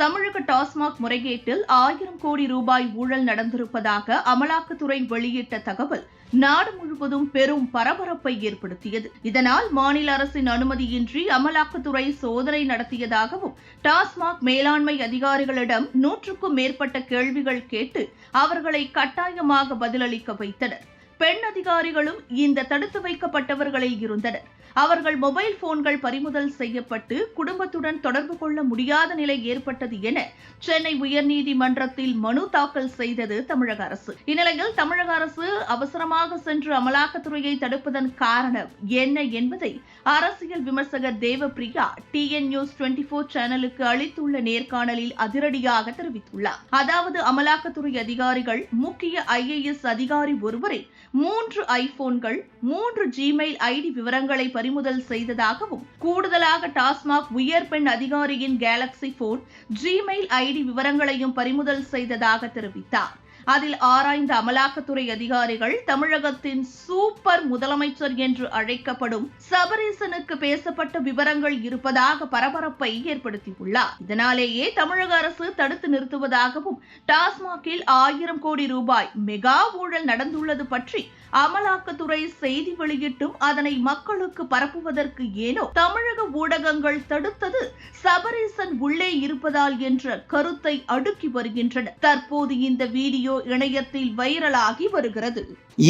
தமிழக டாஸ்மாக் முறைகேட்டில் ஆயிரம் கோடி ரூபாய் ஊழல் நடந்திருப்பதாக அமலாக்கத்துறை வெளியிட்ட தகவல் நாடு முழுவதும் பெரும் பரபரப்பை ஏற்படுத்தியது. இதனால் மாநில அரசின் அனுமதியின்றி அமலாக்கத்துறை சோதனை நடத்தியதாகவும் டாஸ்மாக் மேலாண்மை அதிகாரிகளிடம் நூற்றுக்கும் மேற்பட்ட கேள்விகள் கேட்டு அவர்களை கட்டாயமாக பதிலளிக்க வைத்தனர். பெண் அதிகாரிகளும் இந்த தடுத்து வைக்கப்பட்டவர்களில் இருந்தனர். அவர்கள் மொபைல் போன்கள் பறிமுதல் செய்யப்பட்டு குடும்பத்துடன் தொடர்பு கொள்ள முடியாத நிலை ஏற்பட்டது என சென்னை உயர்நீதிமன்றத்தில் மனு தாக்கல் செய்தது தமிழக அரசு. இந்நிலையில் தமிழக அரசு அவசரமாக சென்று அமலாக்கத்துறையை தடுப்பதன் காரணம் என்ன என்பதை அரசியல் விமர்சகர் Devapriya TN news twenty four சேனலுக்கு அளித்துள்ள நேர்காணலில் அதிரடியாக தெரிவித்துள்ளார். அதாவது அமலாக்கத்துறை அதிகாரிகள் முக்கிய ஐஏஎஸ் அதிகாரி ஒருவரை மூன்று ஐபோன்கள் மூன்று ஜிமெயில் ஐடி விவரங்களை பறிமுதல் செய்ததாகவும் கூடுதலாக டாஸ்மாக் உயர் பெண் அதிகாரியின் கேலக்சி போன் ஜிமெயில் ஐடி விவரங்களையும் பறிமுதல் செய்ததாக தெரிவித்தார். அதில் ஆராய்ந்த அமலாக்கத்துறை அதிகாரிகள் தமிழகத்தின் சூப்பர் முதலமைச்சர் என்று அழைக்கப்படும் சபரீசனுக்கு பேசப்பட்ட விவரங்கள் இருப்பதாக பரபரப்பை ஏற்படுத்தியுள்ளார். இதனாலேயே தமிழக அரசு தடுத்து நிறுத்துவதாகவும் டாஸ்மாகில் ஆயிரம் கோடி ரூபாய் மெகா ஊழல் நடந்துள்ளது பற்றி அமலாக்கத்துறை செய்தி வெளியிட்டும் அதனை மக்களுக்கு பரப்புவதற்கு ஏனோ தமிழக ஊடகங்கள் தடுத்தது சபரீசன் உள்ளே இருப்பதால் என்ற கருத்தை அடுக்கி வருகின்றன. தற்போது இந்த வீடியோ இணையத்தில் வைரலாகி வருகிறது.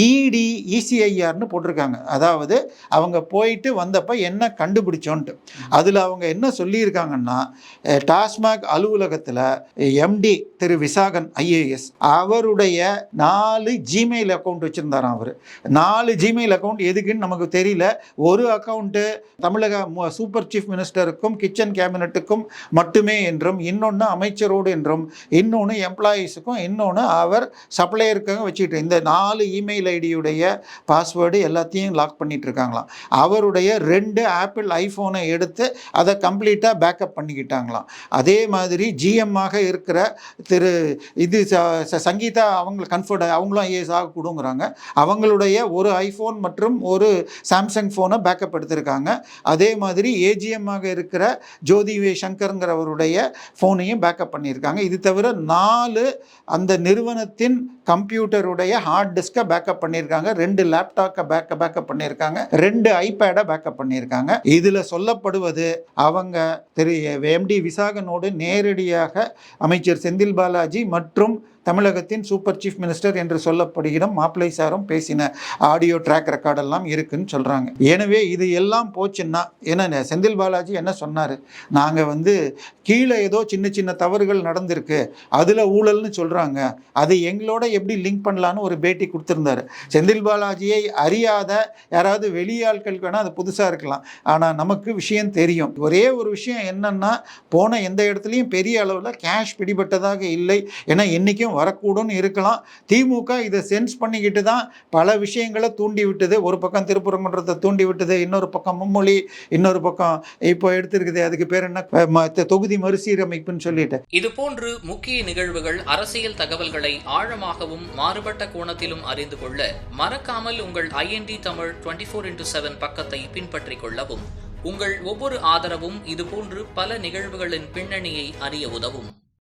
இடி இசிஐஆர்னு போட்டிருக்காங்க. அதாவது அவங்க போயிட்டு வந்தப்ப என்ன கண்டுபிடிச்சோன்ட்டு. அதில் அவங்க என்ன சொல்லியிருக்காங்கன்னா டாஸ்மாக் அலுவலகத்தில் எம்டி திரு விசாகன் ஐஏஎஸ் அவருடைய நாலு ஜிமெயில் அக்கௌண்ட் வச்சுருந்தாராம் அவர். நாலு ஜிமெயில் அக்கௌண்ட் எதுக்குன்னு நமக்கு தெரியல. ஒரு அக்கௌண்ட்டு தமிழக சூப்பர் சீஃப் மினிஸ்டருக்கும் கிச்சன் கேபினட்டுக்கும் மட்டுமே என்றும் இன்னொன்று அமைச்சரோடு என்றும் இன்னொன்று எம்ப்ளாயீஸுக்கும் இன்னொன்று அவர் சப்ளையருக்காக வச்சுக்கிட்டு இந்த நாலு இமெயில் ஐடியுடைய பாஸ்வேர்டு எல்லாத்தையும் லாக் பண்ணிகிட்டு இருக்காங்களாம். அவருடைய ரெண்டு ஆப்பிள் ஐஃபோனை எடுத்து அதை கம்ப்ளீட்டாக பேக்கப் பண்ணிக்கிட்டாங்களாம். அதே மாதிரி ஜிஎம்மாக இருக்கிற திரு இது ச- சங்கீதா அவங்க கன்ஃபர்ட் அவங்களும் ஐஏஎஸ் ஆகக்கூடுங்கிறாங்க அவங்களுடைய ஒரு ஐஃபோன் மற்றும் ஒரு சாம்சங் ஃபோனை பேக்கப் எடுத்திருக்காங்க. அதே மாதிரி ஏஜிஎம்மாக இருக்கிற ஜோதி வே சங்கருங்கிறவருடைய ஃபோனையும் பேக்கப் பண்ணியிருக்காங்க. இது தவிர நாலு அந்த நிறுவனத்தின் கம்ப்யூட்டருடைய ஹார்ட் டிஸ்கை பேக்கப் பண்ணியிருக்காங்க. ரெண்டு லேப்டாப்பை பேக்க பேக்கப் பண்ணியிருக்காங்க. ரெண்டு ஐபேடை பேக்கப் பண்ணியிருக்காங்க. இதில் சொல்லப்படுவது அவங்க திரு எம்டி விசாகனோடு நேரடியாக அமைச்சர் செந்தில் பாலாஜி மற்றும் தமிழகத்தின் சூப்பர் சீஃப் மினிஸ்டர் என்று சொல்லப்படுகிற மாப்பிள்ளை சாரும் பேசின ஆடியோ ட்ராக் ரெக்கார்டெல்லாம் இருக்குன்னு சொல்கிறாங்க எனவே இது எல்லாம் போச்சுன்னா என்ன செந்தில் பாலாஜி என்ன சொன்னார்? நாங்கள் வந்து கீழே ஏதோ சின்ன சின்ன தவறுகள் நடந்திருக்கு அதில் ஊழல்னு சொல்கிறாங்க அது எங்களோட எப்படி லிங்க் பண்ணலான்னு ஒரு பேட்டி கொடுத்துருந்தாரு. செந்தில் பாலாஜியை அறியாத யாராவது வெளியாட்களுக்கு வேணால் அது புதுசாக இருக்கலாம். ஆனால் நமக்கு விஷயம் தெரியும். ஒரே ஒரு விஷயம் என்னன்னா போன எந்த இடத்துலையும் பெரிய அளவில் கேஷ் பிடிபட்டதாக இல்லை. ஏன்னா என்றைக்கும் வரக்கூடும்னு இருக்கலாம். திமுக இதை சென்ஸ் பண்ணிக்கிட்டு தான் பல விஷயங்களை தூண்டி விட்டது. ஒரு பக்கம் திருப்பரங்குன்றத்தை தூண்டி விட்டது இன்னொரு பக்கம் மும்மொழி இன்னொரு பக்கம் இப்போ எடுத்திருக்குது அதுக்கு பேர் என்ன? தொகுதி மறுசீரமைப்புன்னு சொல்லிட்டு. இது போன்று முக்கிய நிகழ்வுகள் அரசியல் தகவல்களை ஆழமாகவும் மாறுபட்ட கோணத்திலும் அறிந்து கொள்ள மறக்காமல் உங்கள் IND Tamil twenty four into seven பக்கத்தை பின்பற்றிக் கொள்ளவும். உங்கள் ஒவ்வொரு ஆதரவும் இதுபோன்று பல நிகழ்வுகளின் பின்னணியை அறிய உதவும்.